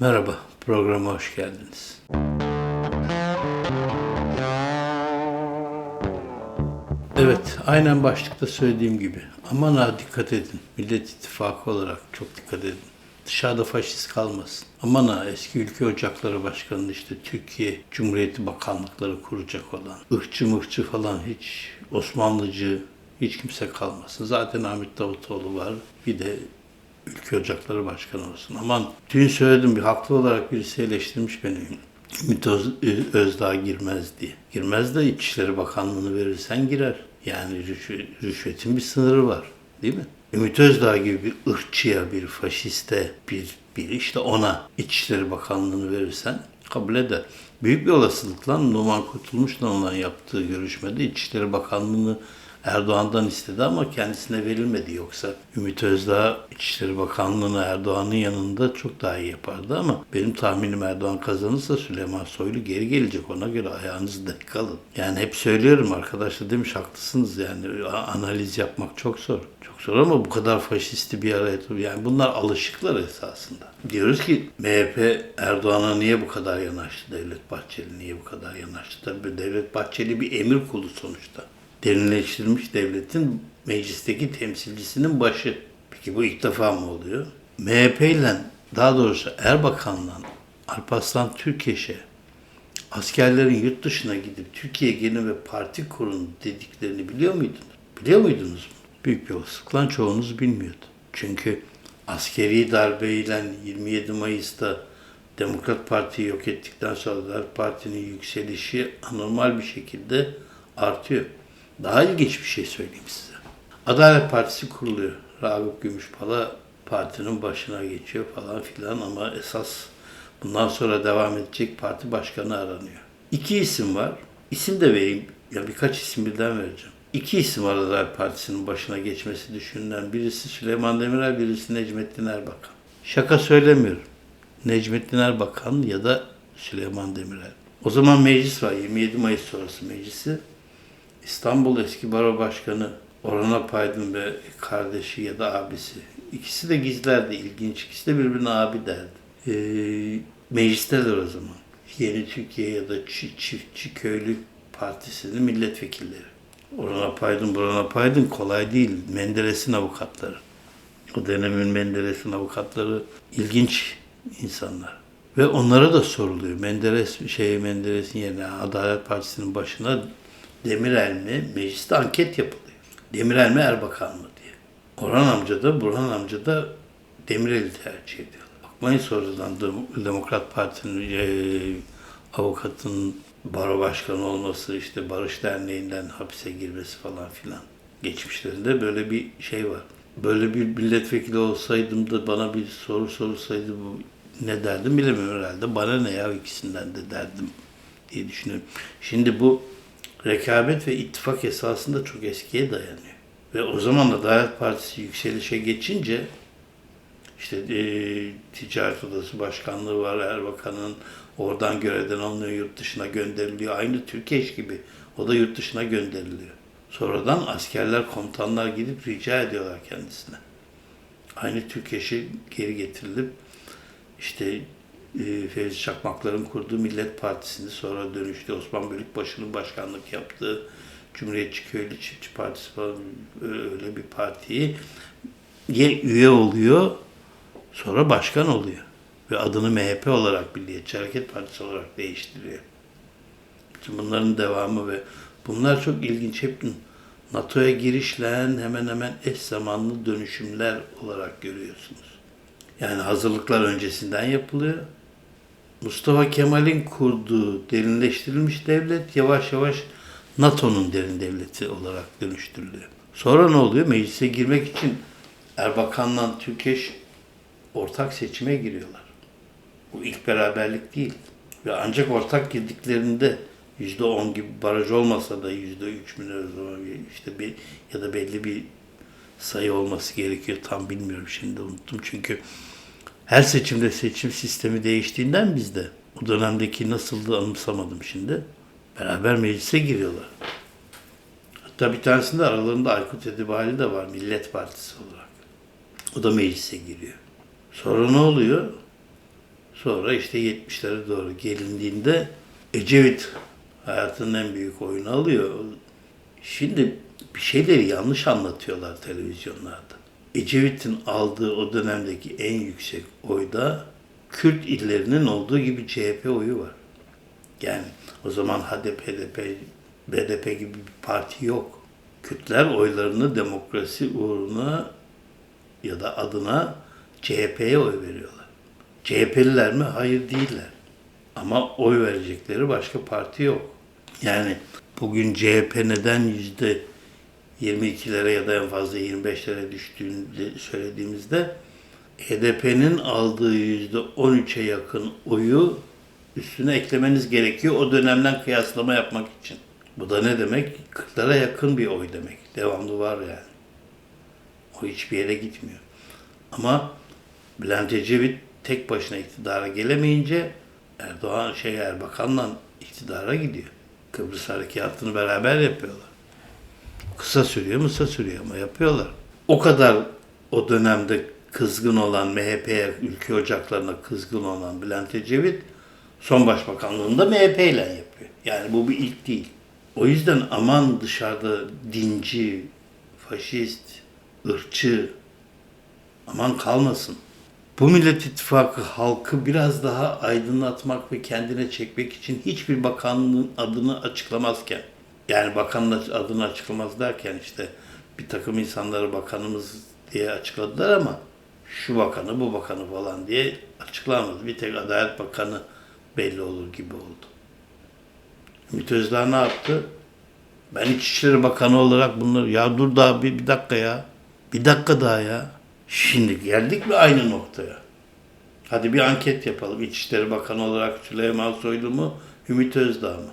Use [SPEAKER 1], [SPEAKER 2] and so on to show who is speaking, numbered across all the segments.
[SPEAKER 1] Merhaba, programa hoş geldiniz. Evet, aynen başlıkta söylediğim gibi. Aman ha dikkat edin. Millet İttifakı olarak çok dikkat edin. Dışarıda faşist kalmasın. Aman ha eski ülke ocakları başkanı işte Türkiye Cumhuriyeti Bakanlıkları kuracak olan. ırkçı mırkçı falan hiç Osmanlıcı hiç kimse kalmasın. Zaten Ahmet Davutoğlu var. Bir de Ülke Ocakları Başkanı olsun. Aman dün söyledim bir haklı olarak birisi eleştirmiş beni. Ümit Öz- Özdağ girmez diye. Girmez de İçişleri Bakanlığı'nı verirsen girer. Yani rüşvet- rüşvetin bir sınırı var. Değil mi? Ümit Özdağ gibi bir ırkçıya, bir faşiste, bir, bir işte ona İçişleri Bakanlığı'nı verirsen kabul eder. Büyük bir olasılıkla Numan Kurtulmuş'la olan yaptığı görüşmede İçişleri Bakanlığı'nı Erdoğan'dan istedi ama kendisine verilmedi. Yoksa Ümit Özdağ İçişleri Bakanlığı'nı Erdoğan'ın yanında çok daha iyi yapardı ama benim tahminim Erdoğan kazanırsa Süleyman Soylu geri gelecek. Ona göre ayağınızı denk alın. Yani hep söylüyorum arkadaşlar demiş haklısınız yani analiz yapmak çok zor. Çok zor ama bu kadar faşisti bir araya yani bunlar alışıklar esasında. Diyoruz ki MHP Erdoğan'a niye bu kadar yanaştı? Devlet Bahçeli niye bu kadar yanaştı? Tabii Devlet Bahçeli bir emir kulu sonuçta derinleştirilmiş devletin meclisteki temsilcisinin başı. Peki bu ilk defa mı oluyor? MHP ile daha doğrusu Erbakan'la Alparslan Türkeş'e askerlerin yurt dışına gidip Türkiye gelin ve parti kurun dediklerini biliyor muydunuz? Biliyor muydunuz mu? Büyük bir olasılıkla çoğunuz bilmiyordu. Çünkü askeri darbeyle 27 Mayıs'ta Demokrat Parti'yi yok ettikten sonra da partinin yükselişi anormal bir şekilde artıyor. Daha ilginç bir şey söyleyeyim size. Adalet Partisi kuruluyor. Ragıp Gümüşpala partinin başına geçiyor falan filan ama esas bundan sonra devam edecek parti başkanı aranıyor. İki isim var. İsim de vereyim. Ya birkaç isim birden vereceğim. İki isim var Adalet Partisi'nin başına geçmesi düşünülen. Birisi Süleyman Demirel, birisi Necmettin Erbakan. Şaka söylemiyorum. Necmettin Erbakan ya da Süleyman Demirel. O zaman meclis var. 27 Mayıs sonrası meclisi. İstanbul eski baro başkanı Orhan Apaydın ve kardeşi ya da abisi. İkisi de gizlerdi, ilginç. İkisi de birbirine abi derdi. Ee, meclisteler o zaman. Yeni Türkiye ya da Çi- Çiftçi Köylü Partisi'nin milletvekilleri. Orhan Apaydın, Burhan Apaydın kolay değil. Menderes'in avukatları. O dönemin Menderes'in avukatları ilginç insanlar. Ve onlara da soruluyor. Menderes şey Menderes'in yerine Adalet Partisi'nin başına Demirel mi? Mecliste anket yapılıyor. Demirel mi Erbakan mı diye. Orhan amca da Burhan amca da Demirel'i tercih ediyor. Bakmayın sonradan Dem- Demokrat Parti'nin e, avukatın baro başkanı olması, işte Barış Derneği'nden hapise girmesi falan filan. Geçmişlerinde böyle bir şey var. Böyle bir milletvekili olsaydım da bana bir soru sorsaydı bu ne derdim bilemiyorum herhalde. Bana ne ya ikisinden de derdim diye düşünüyorum. Şimdi bu rekabet ve ittifak esasında çok eskiye dayanıyor. Ve o zaman Adalet Partisi yükselişe geçince işte e, Ticaret Odası Başkanlığı var Erbakan'ın oradan görevden alınıyor yurt dışına gönderiliyor. Aynı Türkeş gibi o da yurt dışına gönderiliyor. Sonradan askerler, komutanlar gidip rica ediyorlar kendisine. Aynı Türkeş'i geri getirilip işte e, Fevzi Çakmaklar'ın kurduğu Millet Partisi'ni sonra dönüştü Osman Bölükbaşı'nın başkanlık yaptığı Cumhuriyetçi Köylü Çiftçi Partisi falan öyle bir partiyi ye- üye oluyor sonra başkan oluyor. Ve adını MHP olarak Milliyetçi Hareket Partisi olarak değiştiriyor. Bütün bunların devamı ve bunlar çok ilginç. Hep NATO'ya girişle hemen hemen eş zamanlı dönüşümler olarak görüyorsunuz. Yani hazırlıklar öncesinden yapılıyor. Mustafa Kemal'in kurduğu derinleştirilmiş devlet yavaş yavaş NATO'nun derin devleti olarak dönüştürülüyor. Sonra ne oluyor? Meclise girmek için Erbakan'la Türkeş ortak seçime giriyorlar. Bu ilk beraberlik değil. Ve ancak ortak girdiklerinde yüzde on gibi baraj olmasa da yüzde üç mü işte bir ya da belli bir sayı olması gerekiyor. Tam bilmiyorum şimdi unuttum çünkü her seçimde seçim sistemi değiştiğinden bizde o dönemdeki nasıldı anımsamadım şimdi. Beraber meclise giriyorlar. Hatta bir tanesinde aralarında Aykut Edibali de var Millet Partisi olarak. O da meclise giriyor. Sonra ne oluyor? Sonra işte 70'lere doğru gelindiğinde Ecevit hayatının en büyük oyunu alıyor. Şimdi bir şeyleri yanlış anlatıyorlar televizyonlarda. Ecevit'in aldığı o dönemdeki en yüksek oyda Kürt illerinin olduğu gibi CHP oyu var. Yani o zaman HDP, HDP, BDP gibi bir parti yok. Kürtler oylarını demokrasi uğruna ya da adına CHP'ye oy veriyorlar. CHP'liler mi? Hayır değiller. Ama oy verecekleri başka parti yok. Yani bugün CHP neden yüzde 22'lere ya da en fazla 25'lere düştüğünü söylediğimizde HDP'nin aldığı yüzde 13'e yakın oyu üstüne eklemeniz gerekiyor o dönemden kıyaslama yapmak için. Bu da ne demek? 40'lara yakın bir oy demek. Devamlı var yani. O hiçbir yere gitmiyor. Ama Bülent Ecevit tek başına iktidara gelemeyince Erdoğan şey Erbakan'la iktidara gidiyor. Kıbrıs Harekatı'nı beraber yapıyorlar. Kısa sürüyor, kısa sürüyor ama yapıyorlar. O kadar o dönemde kızgın olan MHP'ye, ülke ocaklarına kızgın olan Bülent Ecevit son başbakanlığında MHP ile yapıyor. Yani bu bir ilk değil. O yüzden aman dışarıda dinci, faşist, ırkçı aman kalmasın. Bu Millet İttifakı halkı biraz daha aydınlatmak ve kendine çekmek için hiçbir bakanlığın adını açıklamazken, yani bakanın adını açıklamaz derken işte bir takım insanları bakanımız diye açıkladılar ama şu bakanı bu bakanı falan diye açıklamadı. Bir tek Adalet Bakanı belli olur gibi oldu. Ümit Özdağ ne yaptı? Ben İçişleri Bakanı olarak bunları ya dur daha bir, bir dakika ya. Bir dakika daha ya. Şimdi geldik mi aynı noktaya? Hadi bir anket yapalım. İçişleri Bakanı olarak Süleyman Soylu mu, Ümit Özdağ mı?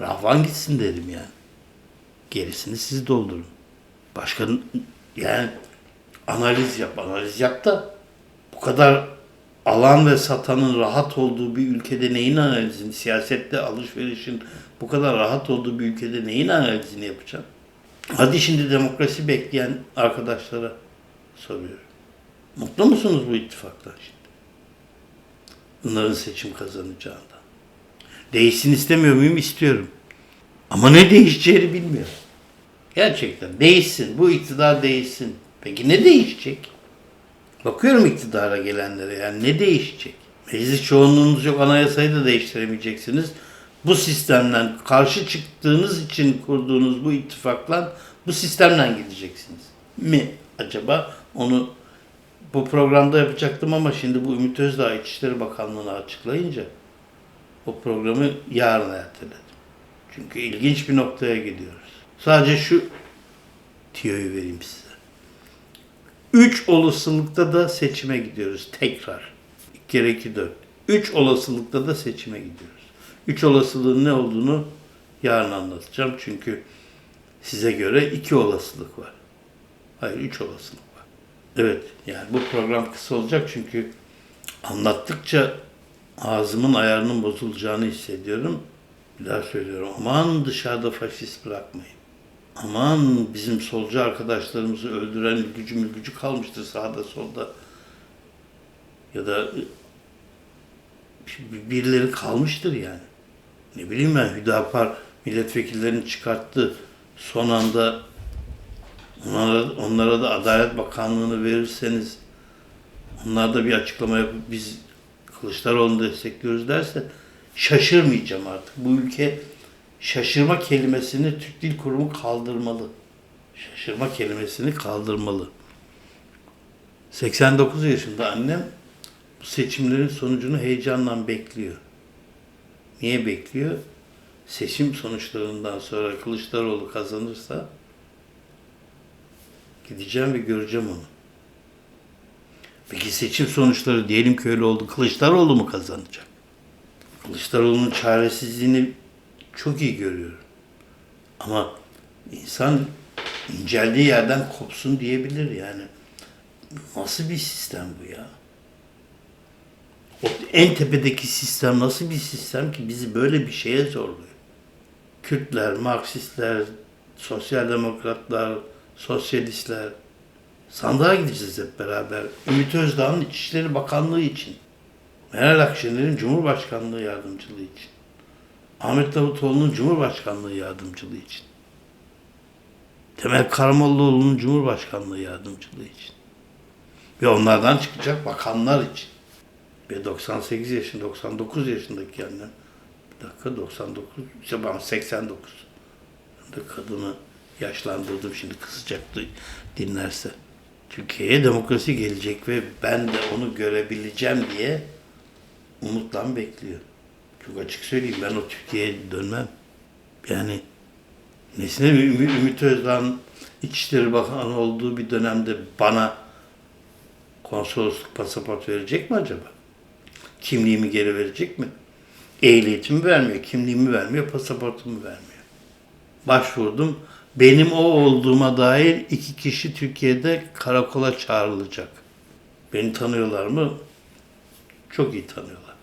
[SPEAKER 1] Rahvan gitsin dedim yani. Gerisini siz doldurun. Başka yani analiz yap, analiz yap da bu kadar alan ve satanın rahat olduğu bir ülkede neyin analizini, siyasette alışverişin bu kadar rahat olduğu bir ülkede neyin analizini yapacağım? Hadi şimdi demokrasi bekleyen arkadaşlara soruyorum. Mutlu musunuz bu ittifaktan şimdi? Bunların seçim kazanacağından. Değişsin istemiyor muyum? İstiyorum. Ama ne değişeceğini bilmiyorum. Gerçekten değişsin. Bu iktidar değişsin. Peki ne değişecek? Bakıyorum iktidara gelenlere yani ne değişecek? Meclis çoğunluğunuz yok anayasayı da değiştiremeyeceksiniz. Bu sistemden karşı çıktığınız için kurduğunuz bu ittifakla bu sistemden gideceksiniz. Mi acaba? Onu bu programda yapacaktım ama şimdi bu Ümit Özdağ İçişleri Bakanlığı'na açıklayınca o programı yarın erteledim. Çünkü ilginç bir noktaya gidiyoruz. Sadece şu tiyoyu vereyim size. Üç olasılıkta da seçime gidiyoruz tekrar. İki dört. Üç olasılıkta da seçime gidiyoruz. Üç olasılığın ne olduğunu yarın anlatacağım. Çünkü size göre iki olasılık var. Hayır üç olasılık var. Evet yani bu program kısa olacak çünkü anlattıkça ağzımın ayarının bozulacağını hissediyorum. Bir daha söylüyorum. Aman dışarıda faşist bırakmayın. Aman bizim solcu arkadaşlarımızı öldüren ülkücü mülkücü kalmıştır sağda solda. Ya da birileri kalmıştır yani. Ne bileyim ben Hüdapar milletvekillerini çıkarttı. Son anda onlara, onlara da Adalet Bakanlığı'nı verirseniz onlar da bir açıklama yapıp biz Kılıçdaroğlu'nu destekliyoruz derse şaşırmayacağım artık. Bu ülke şaşırma kelimesini Türk Dil Kurumu kaldırmalı. Şaşırma kelimesini kaldırmalı. 89 yaşında annem bu seçimlerin sonucunu heyecanla bekliyor. Niye bekliyor? Seçim sonuçlarından sonra Kılıçdaroğlu kazanırsa gideceğim ve göreceğim onu. Peki seçim sonuçları diyelim ki öyle oldu. Kılıçdaroğlu mu kazanacak? Kılıçdaroğlu'nun çaresizliğini çok iyi görüyorum. Ama insan inceldiği yerden kopsun diyebilir yani. Nasıl bir sistem bu ya? O en tepedeki sistem nasıl bir sistem ki bizi böyle bir şeye zorluyor? Kürtler, Marksistler, sosyal demokratlar, sosyalistler sandığa gideceğiz hep beraber. Ümit Özdağ'ın İçişleri Bakanlığı için. Meral Akşener'in Cumhurbaşkanlığı yardımcılığı için. Ahmet Davutoğlu'nun Cumhurbaşkanlığı yardımcılığı için. Temel Karamollaoğlu'nun Cumhurbaşkanlığı yardımcılığı için. Ve onlardan çıkacak bakanlar için. Ve 98 yaşında, 99 yaşındaki annem. Bir dakika 99, işte ben 89. Ben de kadını yaşlandırdım şimdi kızacaktı dinlerse. Türkiye'ye demokrasi gelecek ve ben de onu görebileceğim diye umutla bekliyor. Çok açık söyleyeyim ben o Türkiye'ye dönmem. Yani nesine Ümit, Ümit Özdağ'ın İçişleri Bakanı olduğu bir dönemde bana konsolosluk pasaport verecek mi acaba? Kimliğimi geri verecek mi? Ehliyetimi vermiyor, kimliğimi vermiyor, pasaportumu vermiyor. Başvurdum. Benim o olduğuma dair iki kişi Türkiye'de karakola çağrılacak. Beni tanıyorlar mı? Çok iyi tanıyorlar.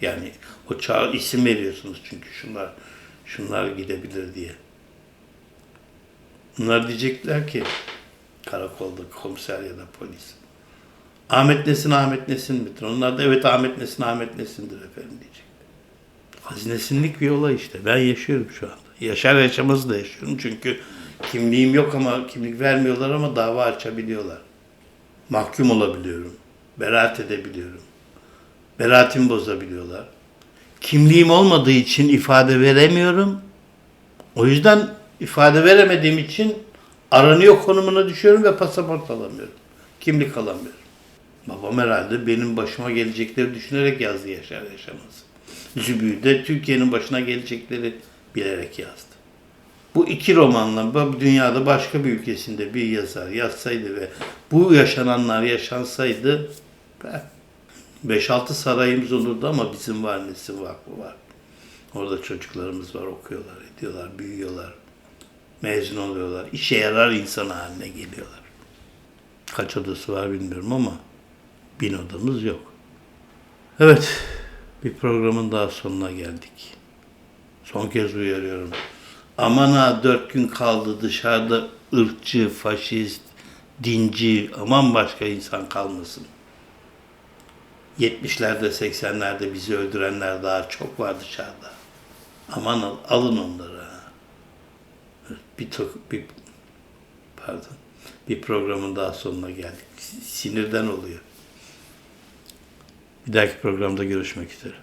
[SPEAKER 1] Yani o çağır isim veriyorsunuz çünkü şunlar şunlar gidebilir diye. Bunlar diyecekler ki karakolda komiser ya da polis. Ahmet Nesin Ahmet Nesin midir? Onlar da evet Ahmet Nesin Ahmet Nesin'dir efendim diyecek. Hazinesinlik bir olay işte. Ben yaşıyorum şu anda. Yaşar yaşamaz da yaşıyorum çünkü kimliğim yok ama kimlik vermiyorlar ama dava açabiliyorlar. Mahkum olabiliyorum. Beraat edebiliyorum. Beraatimi bozabiliyorlar. Kimliğim olmadığı için ifade veremiyorum. O yüzden ifade veremediğim için aranıyor konumuna düşüyorum ve pasaport alamıyorum. Kimlik alamıyorum. Babam herhalde benim başıma gelecekleri düşünerek yazdı Yaşar Yaşamaz. Zübü de Türkiye'nin başına gelecekleri bilerek yazdı. Bu iki romanla dünyada başka bir ülkesinde bir yazar yazsaydı ve bu yaşananlar yaşansaydı 5-6 sarayımız olurdu ama bizim var nesi vakfı var. Orada çocuklarımız var, okuyorlar, ediyorlar, büyüyorlar, mezun oluyorlar, işe yarar insan haline geliyorlar. Kaç odası var bilmiyorum ama bin odamız yok. Evet, bir programın daha sonuna geldik. Son kez uyarıyorum. Aman ha dört gün kaldı dışarıda ırkçı, faşist, dinci, aman başka insan kalmasın. 70'lerde 80'lerde bizi öldürenler daha çok var dışarıda. Aman al, alın onları. Bir, tok, bir pardon bir programın daha sonuna geldik. Sinirden oluyor. Bir dahaki programda görüşmek üzere.